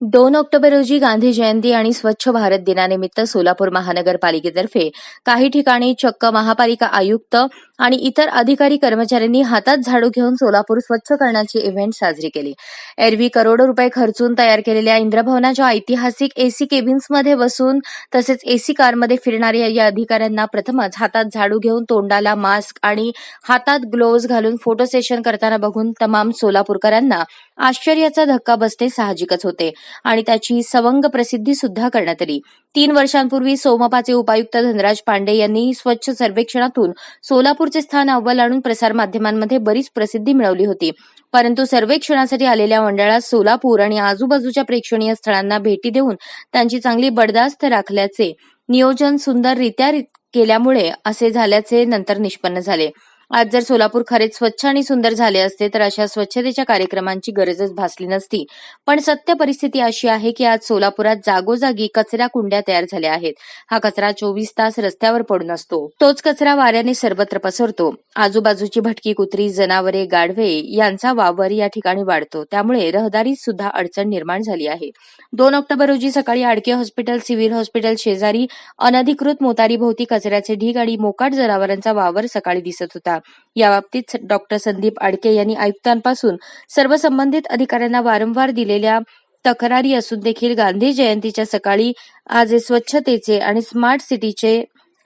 दोन ऑक्टोबर रोजी गांधी जयंती आणि स्वच्छ भारत दिनानिमित्त सोलापूर महानगरपालिकेतर्फे काही ठिकाणी चक्क महापालिका आयुक्त आणि इतर अधिकारी कर्मचाऱ्यांनी हातात झाडू घेऊन सोलापूर स्वच्छ करण्याची इव्हेंट साजरी केली. एरवी करोडो रुपये खर्चून तयार केलेल्या इंद्रभवनाच्या ऐतिहासिक एसी केबिन्समध्ये बसून तसेच एसी कारमध्ये फिरणाऱ्या या अधिकाऱ्यांना प्रथमच हातात झाडू घेऊन तोंडाला मास्क आणि हातात ग्लोव्ज घालून फोटो सेशन करताना बघून तमाम सोलापूरकरांना आश्चर्याचा धक्का बसणे साहजिकच होते आणि त्याची सवंग प्रसिद्धी सुद्धा करण्यात आली. तीन वर्षांपूर्वी सोमपाचे उपायुक्त धनराज पांडे यांनी स्वच्छ सर्वेक्षणातून सोलापूर सोलापूरचे स्थान अव्वल आणून प्रसारमाध्यमांमध्ये बरीच प्रसिद्धी मिळवली होती. परंतु सर्वेक्षणासाठी आलेल्या मंडळात सोलापूर आणि आजूबाजूच्या प्रेक्षणीय स्थळांना भेटी देऊन त्यांची चांगली बडदास्त राखल्याचे नियोजन सुंदररित्या केल्यामुळे असे झाल्याचे नंतर निष्पन्न झाले. आज जर सोलापूर खरेच स्वच्छ आणि सुंदर झाले असते तर अशा स्वच्छतेच्या कार्यक्रमांची गरजच भासली नसती. पण सत्य परिस्थिती अशी आहे की आज सोलापुरात जागोजागी कचरा कुंड्या तयार झाल्या आहेत. हा कचरा चोवीस तास रस्त्यावर पडून असतो तोच कचरा वाऱ्याने सर्वत्र पसरतो. आजूबाजूची भटकी कुत्री जनावरे गाढवे यांचा वावर या ठिकाणी वाढतो. त्यामुळे रहदारीत सुद्धा अडचण निर्माण झाली आहे. दोन ऑक्टोबर रोजी सकाळी आडके हॉस्पिटल सिव्हिल हॉस्पिटल शेजारी अनधिकृत मोतारीभोवती कचऱ्याचे ढीग आणि मोकाट जनावरांचा वावर सकाळी दिसत होता. याबाबतीत डॉक्टर संदीप आडके यांनी आयुक्तांपासून सर्व संबंधित अधिकाऱ्यांना वारंवार दिलेल्या तक्रारी असून देखील गांधी जयंतीच्या सकाळी आज स्वच्छतेचे आणि स्मार्ट सिटीचे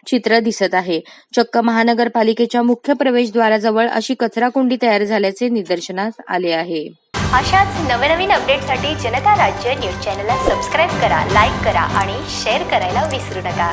चित्र दिसत आहे. चक्क महानगरपालिकेच्या मुख्य प्रवेशद्वाराजवळ अशी कचराकुंडी तयार झाल्याचे निदर्शनास आले आहे. अशाच नवनवीन अपडेटसाठी जनता राज्य न्यूज चॅनलला सबस्क्राईब करा लाईक करा आणि शेअर करायला विसरू नका.